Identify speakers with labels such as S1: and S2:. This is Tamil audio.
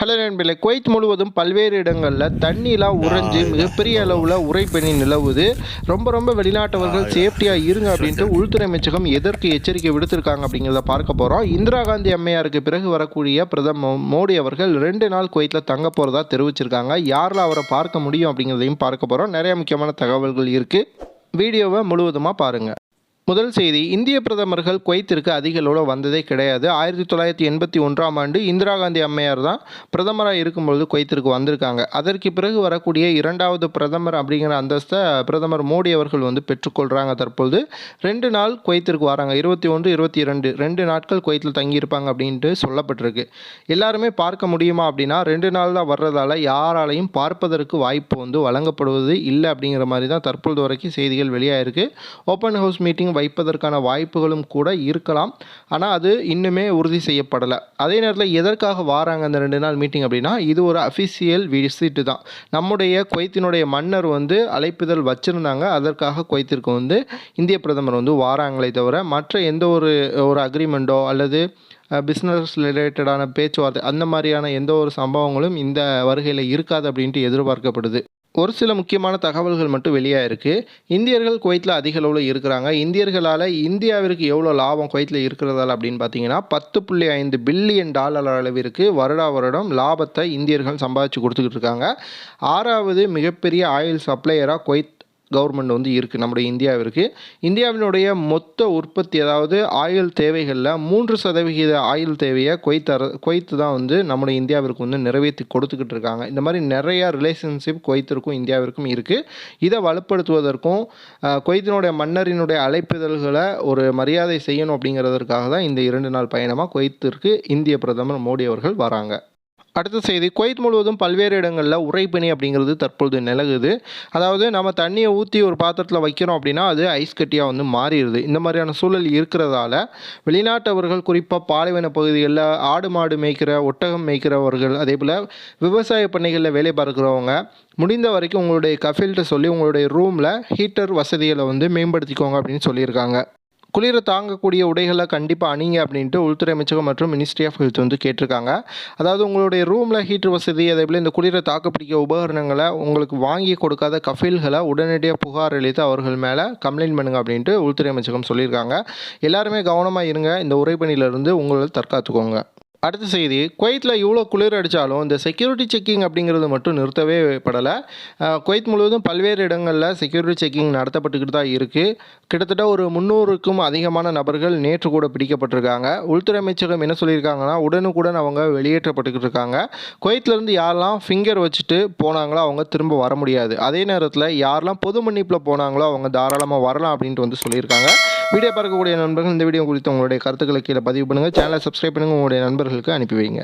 S1: ஹலோ நண்பர்களே குவைத் முழுவதும் பல்வேறு இடங்களில் தண்ணிலாம் உறைஞ்சு மிகப்பெரிய அளவில் உறைபனி நிலவுது. ரொம்ப ரொம்ப வெளிநாட்டவர்கள் சேஃப்டியாக இருங்க அப்படின்ட்டு உள்துறை அமைச்சகம் எதற்கு எச்சரிக்கை விடுத்திருக்காங்க அப்படிங்கிறத பார்க்க போகிறோம் இந்திரா காந்தி அம்மையாருக்கு பிறகு வரக்கூடிய பிரதமர் மோடி அவர்கள் ரெண்டு நாள் குவைத்தில் தங்க போகிறதா தெரிவிச்சிருக்காங்க. யாரில் அவரை பார்க்க முடியும் அப்படிங்கிறதையும் பார்க்க போகிறோம் நிறைய முக்கியமான தகவல்கள் இருக்குது வீடியோவை முழுவதுமாக பாருங்கள் முதல் செய்தி இந்திய பிரதமர்கள் குவைத்திற்கு அதிக அளவில் வந்ததே கிடையாது. ஆயிரத்தி தொள்ளாயிரத்தி எண்பத்தி ஒன்றாம் ஆண்டு இந்திரா காந்தி அம்மையார் தான் பிரதமராக இருக்கும்பொழுது குவைத்திற்கு வந்திருக்காங்க. அதற்கு பிறகு வரக்கூடிய இரண்டாவது பிரதமர் அப்படிங்கிற அந்தஸ்தை பிரதமர் மோடி அவர்கள் வந்து பெற்றுக்கொள்கிறாங்க தற்பொழுது. ரெண்டு நாள் குவைத்திற்கு வராங்க. இருபத்தி ஒன்று இருபத்தி இரண்டு ரெண்டு நாட்கள் குவைத்தில் தங்கியிருப்பாங்க அப்படின்ட்டு சொல்லப்பட்டிருக்கு. எல்லாருமே பார்க்க முடியுமா அப்படின்னா ரெண்டு நாள் தான் வர்றதால யாராலையும் பார்ப்பதற்கு வாய்ப்பு வந்து வழங்கப்படுவது இல்லை அப்படிங்கிற மாதிரி தான் தற்பொழுது வரைக்கும் செய்திகள் வெளியாயிருக்கு. ஓப்பன் ஹவுஸ் மீட்டிங் வைப்பதற்கான வாய்ப்புகளும் கூட இருக்கலாம். ஆனால் அது இன்னுமே உறுதி செய்யப்படலை. அதே நேரத்தில் எதற்காக வாராங்க அந்த ரெண்டு நாள் மீட்டிங் அப்படின்னா இது ஒரு அஃபிஷியல் விசிட்டு தான். நம்முடைய குவைத்தினுடைய மன்னர் வந்து அழைப்புதல் வச்சுருந்தாங்க. அதற்காக குவைத்திற்கு வந்து இந்திய பிரதமர் வந்து வாராங்களே தவிர மற்ற எந்த ஒரு ஒரு அக்ரிமெண்ட்டோ அல்லது பிஸ்னஸ் ரிலேட்டடான பேச்சுவார்த்தை அந்த மாதிரியான எந்த ஒரு சம்பவங்களும் இந்த வருகையில் இருக்காது அப்படின்ட்டு எதிர்பார்க்கப்படுது. ஒரு சில முக்கியமான தகவல்கள் மட்டும் வெளியாக இருக்குது இந்தியர்கள் குவைத்தில் அதிக அளவில் இருக்கிறாங்க. இந்தியர்களால் இந்தியாவிற்கு எவ்வளோ லாபம் குவைத்தில் இருக்கிறதால அப்படின்னு பார்த்தீங்கன்னா பத்து புள்ளி ஐந்து பில்லியன் டாலர் அளவிற்கு வருடா வருடம் லாபத்தை இந்தியர்கள் சம்பாதிச்சு கொடுத்துக்கிட்டு இருக்காங்க. ஆறாவது மிகப்பெரிய ஆயில் சப்ளையராக குவைத் கவர்மெண்ட் வந்து இருக்குது நம்முடைய இந்தியாவிற்கு இந்தியாவினுடைய மொத்த உற்பத்தி அதாவது ஆயுள் தேவைகளில் மூன்று சதவிகித ஆயுள் தேவையை குவைத் அர கொய்த்து தான் வந்து நம்முடைய இந்தியாவிற்கு வந்து நிறைவேற்றி கொடுத்துக்கிட்டு இருக்காங்க. இந்த மாதிரி நிறையா ரிலேஷன்ஷிப் கொய்த்திற்கும் இந்தியாவிற்கும் இருக்குது இதை வலுப்படுத்துவதற்கும் கொய்த்தினுடைய மன்னரினுடைய அழைப்பிதழ்களை ஒரு மரியாதை செய்யணும் அப்படிங்கிறதற்காக தான் இந்த இரண்டு நாள் பயணமாக கொய்த்திற்கு இந்திய பிரதமர் மோடி அவர்கள் வராங்க. அடுத்த செய்தி குவைத் முழுவதும் பல்வேறு இடங்களில் உறைபனி அப்படிங்கிறது தற்பொழுது நிலகுது. அதாவது நம்ம தண்ணியை ஊற்றி ஒரு பாத்திரத்தில் வைக்கிறோம் அப்படின்னா அது ஐஸ் கட்டியாக வந்து மாறிடுது. இந்த மாதிரியான சூழல் இருக்கிறதால வெளிநாட்டவர்கள் குறிப்பாக பாலைவன பகுதிகளில் ஆடு மாடு மேய்க்கிற ஒட்டகம் மேய்க்கிறவர்கள் அதே போல் விவசாய பண்ணைகளில் வேலை பார்க்குறவங்க முடிந்த வரைக்கும் உங்களுடைய கஃபில்கிட்ட சொல்லி உங்களுடைய ரூமில் ஹீட்டர் வசதிகளை வந்து மேம்படுத்திக்கோங்க அப்படின்னு சொல்லியிருக்காங்க. குளிரை தாங்கக்கூடிய உடைகளை கண்டிப்பாக அணிங்க அப்படின்ட்டு உள்துறை அமைச்சகம் மற்றும் மினிஸ்ட்ரி ஆஃப் ஹெல்த் வந்து கேட்டிருக்காங்க. அதாவது உங்களுடைய ரூமில் ஹீட்டர் வசதி அதே போல் இந்த குளிரை தாக்குப்பிடிக்க உபகரணங்களை உங்களுக்கு வாங்கி கொடுக்காத கஃபீல்களை உடனடியாக புகார் அளித்து அவர்கள் மேலே கம்ப்ளைண்ட் பண்ணுங்க அப்படின்ட்டு உள்துறை அமைச்சகம் சொல்லியிருக்காங்க. எல்லாருமே கவனமாக இருங்க. இந்த உரைப்பணியிலிருந்து உங்களை தற்காத்துக்கோங்க. அடுத்த செய்தி குவைத்தில் இவ்வளோ குளிர் அடித்தாலும் இந்த செக்யூரிட்டி செக்கிங் அப்படிங்கிறது மட்டும் நிறுத்தவே படலை. குவைத் முழுவதும் பல்வேறு இடங்களில் செக்யூரிட்டி செக்கிங் நடத்தப்பட்டுக்கிட்டு தான் இருக்குது கிட்டத்தட்ட ஒரு முந்நூறுக்கும் அதிகமான நபர்கள் நேற்று கூட பிடிக்கப்பட்டிருக்காங்க. உள்துறை அமைச்சகம் என்ன சொல்லியிருக்காங்கன்னா உடனுக்குடன் அவங்க வெளியேற்றப்பட்டுக்கிட்டு இருக்காங்க. குவைத்லேருந்து யாரெல்லாம் ஃபிங்கர் வச்சுட்டு போனாங்களோ அவங்க திரும்ப வர முடியாது. அதே நேரத்தில் யாரெல்லாம் பொது மன்னிப்பில் போனாங்களோ அவங்க தாராளமாக வரலாம் அப்படின்ட்டு வந்து சொல்லியிருக்காங்க. வீடியோ பார்க்கக்கூடிய நண்பர்கள் இந்த வீடியோ குறித்து உங்களுடைய கருத்துக்களை கீழே பதிவு பண்ணுங்கள் சேனலை சப்ஸ்கிரைப் பண்ணுங்கள் உங்களுடைய நண்பர்களுக்கு அனுப்பி வைங்க.